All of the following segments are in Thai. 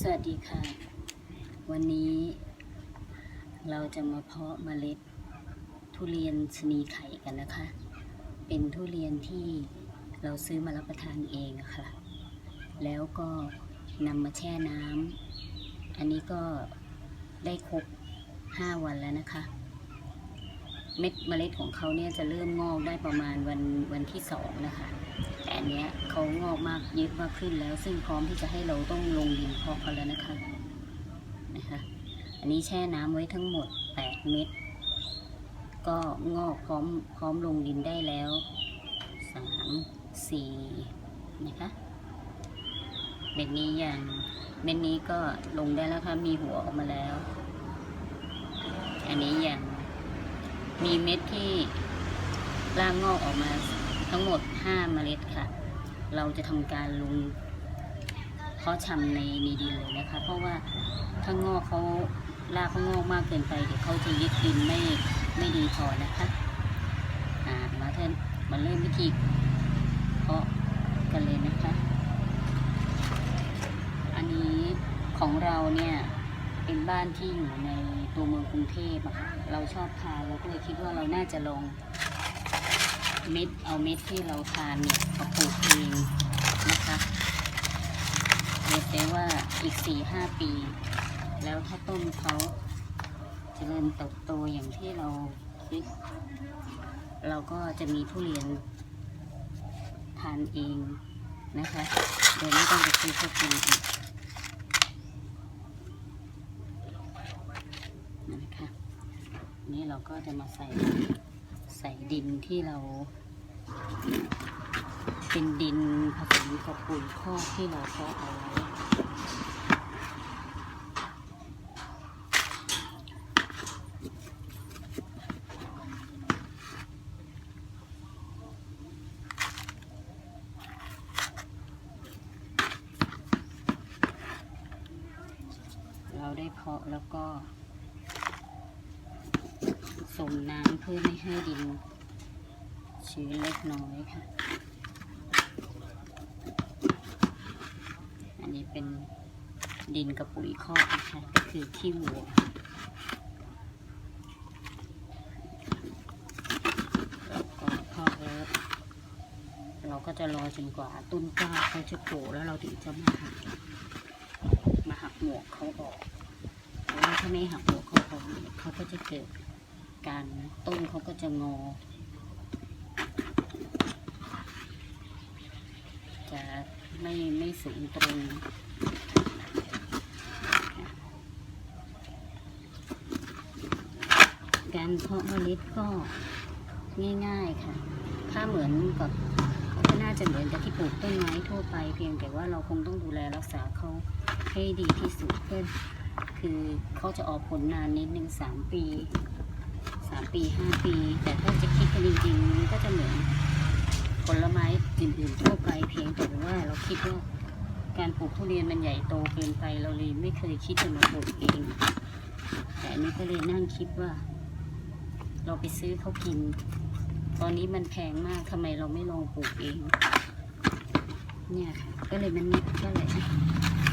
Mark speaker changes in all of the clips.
Speaker 1: สวัสดีค่ะ วันนี้เราจะมาเพาะเมล็ดทุเรียนชนีไข่กันนะคะ เป็นทุเรียนที่เราซื้อมารับประทานเองะค่ะ แล้วก็นำมาแช่น้ำอันนี้ก็ได้ครบ 5 วันแล้วนะคะ เม็ดเมล็ดของเขาเนี่ยจะเริ่มงอกได้ประมาณวันวันที่สองนะคะ อันเนี้ยเขางอกมากเยอะมากขึ้นแล้ว ซึ่งพร้อมที่จะให้เราต้องลงดินพาะเขาแล้วนะคะนะคะอันนี้แช่น้ำไว้ทั้งหมด 8 เม็ดก็งอกพร้อมพร้อมลงดินได้แล้ว3 4นะคะเม็ดนี้ยังเม็ดนี้ก็ลงได้แล้วค่ะมีหัวออกมาแล้ว อันนี้ยังมีเม็ดที่ร่างงอกออกมา ทั้งหมด 5 เมล็ดค่ะ เราจะทำการลงเพาะชำในในดินเลยนะคะ เพราะว่าถ้างอกเขารากเขางอกมากเกินไปเดี๋ยวเขาจะยึดดินไม่ไม่ดีพอนะคะอ่ามาเถอะมาเริ่มวิธีเพาะกันเลยนะคะ อันนี้ของเราเนี่ยเป็นบ้านที่อยู่ในตัวเมืองกรุงเทพอะค่ะเราชอบทานเราก็เลยคิดว่าเราน่าจะลอง เม็ดเอาเม็ดที่เราทานเนี่ยมาปลูกเองนะคะเรียกได้ว่าอีกสี่ห้าปี แล้วถ้าต้นเขาเจริญเติบโตอย่างที่เราคิดเราก็จะมีทุเรียนทานเองนะคะโดยไม่ต้องไปซื้อเขากินอีกนะคะนี่เราก็จะมาใส่ ส่ดินที่เรา เป็นดินผสมกับปุ๋ยคอกที่เราเพาะเอาไว้เราได้เพาะแล้วก็ ส่งน้ำเพื่อไม่ให้ดินชื้นเล็กน้อยค่ะ อันนี้เป็นดินกับปุ๋ยคอกนะคะก็คือขี้วัวแล้วก็พอแล้วเราก็จะรอจนกว่าต้นกล้าเขาจะโผล่แล้วเราถึงจะมาหักมาหักหมวกเขาออกเพราะว่าถ้าไม่หักหมวกเขาออกเนี่ยเขาก็จะเกิด การต้นเขาก็จะงอ จะไม่ไม่สูงตรงการเพาะเมล็ดก็ง่ายๆค่ะ ถ้าเหมือนกับก็น่าจะเหมือนกับที่ปลูกต้นไม้ทั่วไป เพียงแต่ว่าเราคงต้องดูแลรักษาเขาให้ดีที่สุดเพื่อคือเขาจะออกผลนานนิดหนึ่งสามปีามปีห้าปี แต่ถ้าจะคิดกันจริงๆมันก็จะเหมือนผลไม้อื่นๆทั่วไปเพียงแต่ว่าเราคิดว่าการปลูกทุเรียนมันใหญ่โตเกินไปเราเลยไม่เคยคิดจะมาปลูกเอง แต่อันนี้ก็เลยนั่งคิดว่า เราไปซื้อเขากิน ตอนนี้มันแพงมากทำไมเราไม่ลองปลูกเอง เนี่ยค่ะ ก็เลยมันก็เลย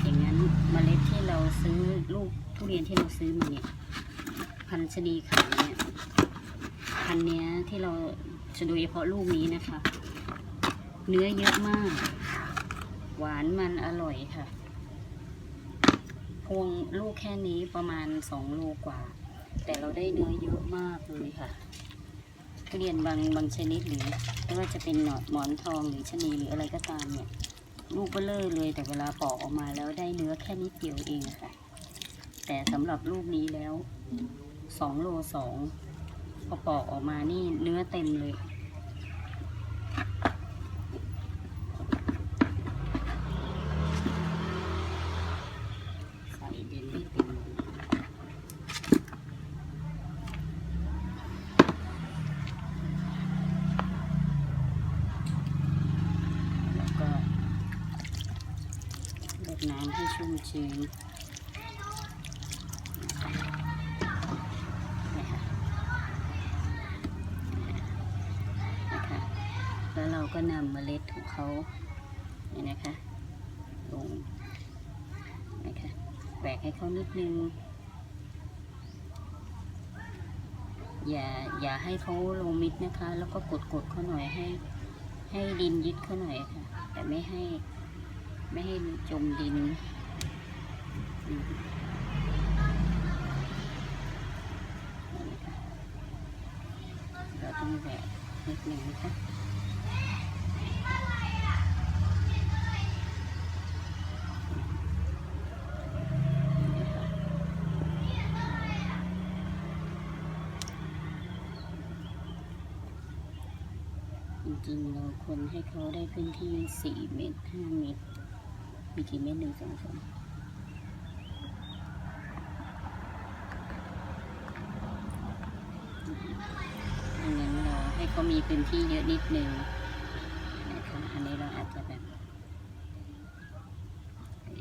Speaker 1: อย่างนั้นเมล็ดที่เราซื้อลูกทุเรียนที่เราซื้อมาเนี่ย พันชนีขาวเนี่ยพันเนี้ยที่เราจะดยเฉพาะลูกนี้นะคะ เนื้อเยอะมาก หวานมันอร่อยค่ะ พวงลูกแค่นี้ประมาณสองโลกว่า แต่เราได้เนื้อเยอะมากเลยค่ะทุเรียนบางบางชนิดหรือไม่ว่าจะเป็นหนอดหมอนทองหรือชนีหรืออะไรก็ตามเนี่ย ลูกเบลเลอร์เลยแต่เวลาปอกออกมาแล้วได้เนื้อแค่นิดเดียวเองค่ะ แต่สำหรับลูกนี้แล้ว สองโลสองพอปอกออกมานี่เนื้อเต็มเลย ใส่ดินไม่เต็มแล้วก็รดน้ำให้ชุ่มชื้น นำเมล็ดของเขาเนี่ยนะคะลงนะคะแหวกให้เขานิดนึง อย่าอย่าให้เขาลงมิดนะคะ แล้วก็กดกดเขาหน่อยให้ ให้ดินยึดเขาหน่อยค่ะ แต่ไม่ให้ไม่ให้จมดินอืมนั่นค่ะเราต้องแหวกนิดนึงนะคะ ริง ๆ เราควรให้เขาได้พื้นที่สี่เมตรห้าเมตร มีกี่เมตรหนึ่งสองสามดังนั้นเราให้เขามีพื้นที่เยอะนิดนึงนะคะอันนี้เราอาจจะแบบให้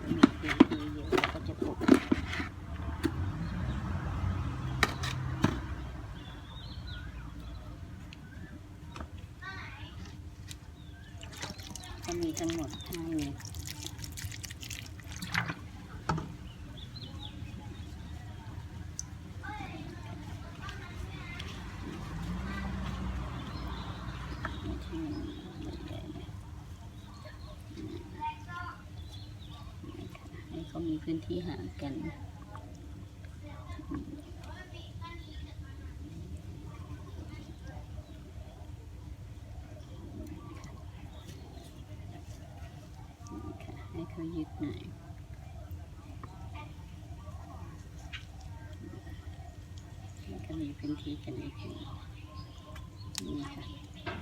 Speaker 1: เขามีพื้นที่เยอะเราก็จะปลูก ก็ มีทั้งหมดห้าเม็ดให้เขามีพื้นที่ห่างกัน ค่ะให้ เขายึดหน่อยแล้วก็มีพื้นที่กันนิดนึงนี่ค่ะนี่ค่ะ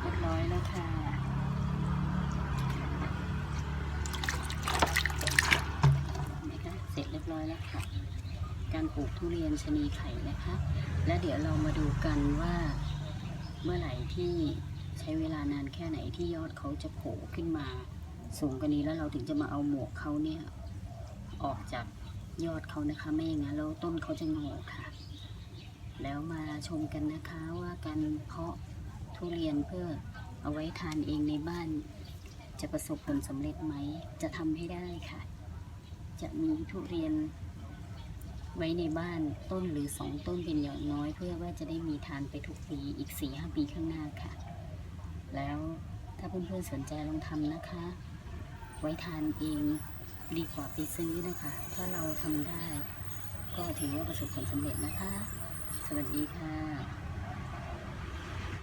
Speaker 1: เรียบร้อยแล้วค่ะนี่ค่ะเสร็จเรียบร้อยแล้วค่ะ การปลูกทุเรียนชะนีไข่นะคะ แล้วเดี๋ยวเรามาดูกันว่า เมื่อไหร่ที่ใช้เวลานานแค่ไหนที่ยอดเขาจะโผล่ขึ้นมาสูงกว่านี้แล้วเราถึงจะมาเอาหมวกเขาเนี่ยออกจากยอดเขานะคะไม่อย่างนั้นแล้วต้นเขาจะงอค่ะ แล้วมาชมกันนะคะว่าการเพาะทุเรียนเพื่อเอาไว้ทานเองในบ้าน จะประสบผลสำเร็จไหม จะทำให้ได้ค่ะ จะมีทุเรียน ไว้ในบ้านต้นหรือสองต้นเป็นอย่างน้อย เพื่อว่าจะได้มีทานไปทุกปีอีกสี่ห้าปีข้างหน้าค่ะ แล้วถ้าเพื่อนๆสนใจลองทำนะคะ ไว้ทานเองดีกว่าไปซื้อนะคะ ถ้าเราทำได้ ก็ถือว่าประสบผลสำเร็จนะคะ สวัสดีค่ะ